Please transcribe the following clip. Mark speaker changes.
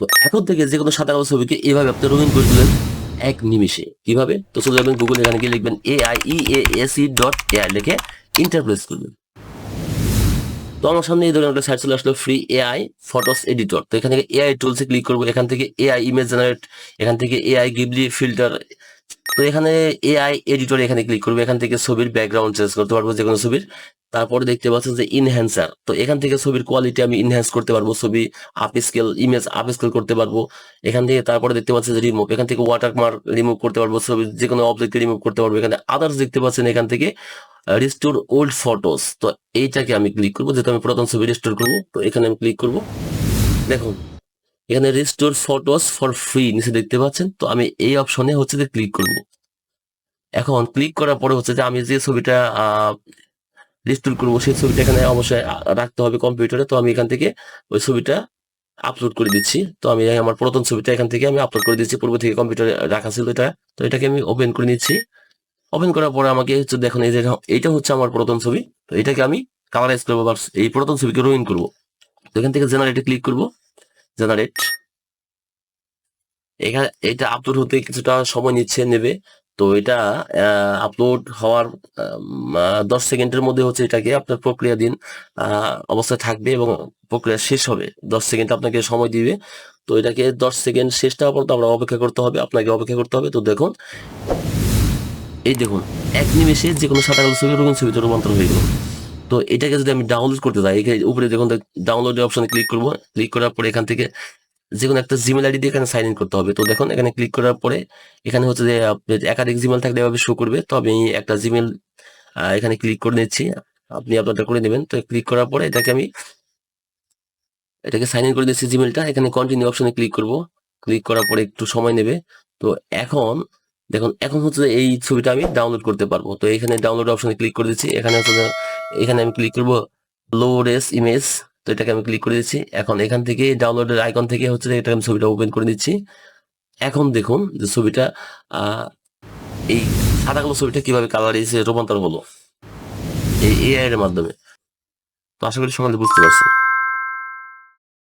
Speaker 1: তো এখন থেকে যে কোনো সাদা কালো ছবিকে এভাবে আপনি রঙিন করে দিলেন এক নিমিষে। কীভাবে? তো চলে যাবেন গুগল এখানে গিয়ে লিখবেন A I E A S dot A I লিখে ইন্টারপ্রেস করবেন। তো আমার সামনে এই ধরনের একটা সাইট চলে আসলো ফ্রি এআই ফটোস এডিটর তো এখান থেকে এআই টুলসে ক্লিক করব, এখান থেকে এআই ইমেজ জেনারেট এখান থেকে এআই গিবলি ফিল্টার তো এখানে এআই এডিটর এখানে ক্লিক করব, এখান থেকে ছবির ব্যাকগ্রাউন্ড চেঞ্জ করতে পারব যে কোনো ছবির। তারপরে দেখতে পাচ্ছেন যে ইনহ্যান্সার তো এখান থেকে ছবির কোয়ালিটি আমি ইনহ্যান্স করতে পারব, ছবি upscale image upscale করতে পারব। এখান থেকে তারপরে দেখতে পাচ্ছেন যে রিমুভ এখান থেকে ওয়াটার মার্ক রিমুভ করতে পারব, ছবি যে কোনো অবজেক্ট রিমুভ করতে পারব। এখানে আদার্স দেখতে পাচ্ছেন এখান থেকে রিস্টোর ওল্ড ফটোস তো এইটাকে আমি ক্লিক করব, যেহেতু আমি পুরাতন ছবি রিস্টোর করব, তো এখানে আমি ক্লিক করব। দেখুন, এখানে রিস্টোর ফটোস ফর ফ্রি নিচে দেখতে পাচ্ছেন। তো আমি এই অপশনে হচ্ছে যে ক্লিক করব। এখন ক্লিক করার পরে হচ্ছে যে আমি যে ছবিটা রিস্টোর করব। সেই ছবিটা এখানে অবশ্যই রাখতে হবে কম্পিউটারে তো আমি এখান থেকে ওই ছবিটা আপলোড করে দিচ্ছি। তো আমি আমার পুরাতন ছবিটা এখান থেকে আমি আপলোড করে দিচ্ছি পূর্ব থেকে কম্পিউটারে রাখা ছিল এটা। তো এটাকে আমি ওপেন করে নিচ্ছি। ওপেন করার পরে আমাকে হচ্ছে দেখুন, এই যে এইটা হচ্ছে আমার পুরাতন ছবি। তো এটাকে আমি কালারাইজ করব বা এই পুরাতন ছবিকে রঙিন করব। তো এখান থেকে জেনারেটে ক্লিক করব। জেনারেট এখানে এটা আপলোড হতে কিছুটা সময় নিচ্ছে, নেবে। তো এটা আপলোড হওয়ার দশ সেকেন্ডের মধ্যে হচ্ছে এটাকে আপনার প্রক্রিয়া দিন অবস্থায় থাকবে এবং প্রক্রিয়া শেষ হবে। দশ সেকেন্ড আপনাকে সময় দিবে। তো এটাকে দশ সেকেন্ড শেষটা পর্যন্ত আমরা অপেক্ষা করতে হবে, আপনাকে অপেক্ষা করতে হবে। তো দেখুন, এই দেখুন, এক নিমেষে যে কোনো সাদা কালো ছবি, রঙিন ছবিতে রূপান্তর হয়ে গেল। তো এটাকে যদি আমি ডাউনলোড করতে চাই উপরে দেখুন ডাউনলোডের অপশানে ক্লিক করব। ক্লিক করার পরে এখান থেকে যে কোনো একটা জিমেল আইডি দিয়ে এখানে সাইন ইন করতে হবে। তো দেখুন, এখানে ক্লিক করার পরে এখানে হচ্ছে যে একাধিক জিমেল থাকলে এভাবে শো করবে। তো আমি একটা জিমেল এখানে ক্লিক করে নিচ্ছি। আপনি আপনারটা করে নেবেন। তো ক্লিক করার পরে এটাকে আমি, এটাকে সাইন ইন করে দিচ্ছি জিমেলটা এখানে কন্টিনিউ অপশনে ক্লিক করব। ক্লিক করার পরে একটু সময় নেবে। তো এখন, দেখুন, এখন হচ্ছে এই ছবিটা আমি ডাউনলোড করতে পারব। তো এখানে ডাউনলোড অপশনে ক্লিক করে দিচ্ছি। এখানে হচ্ছে এখানে আমি ক্লিক করব লো রেস ইমেজ তো এটাকে আমি ক্লিক করে দিচ্ছি। এখন এখান থেকে ডাউনলোডের আইকন থেকে হচ্ছে এটা আমি ছবিটা ওপেন করে দিচ্ছি। এখন দেখুন যে ছবিটা এই সাদা কালো ছবিটা কীভাবে কালার এসে রূপান্তর হলো? এই এআই এর মাধ্যমে। তো আশা করি সকালে বুঝতে পারছেন।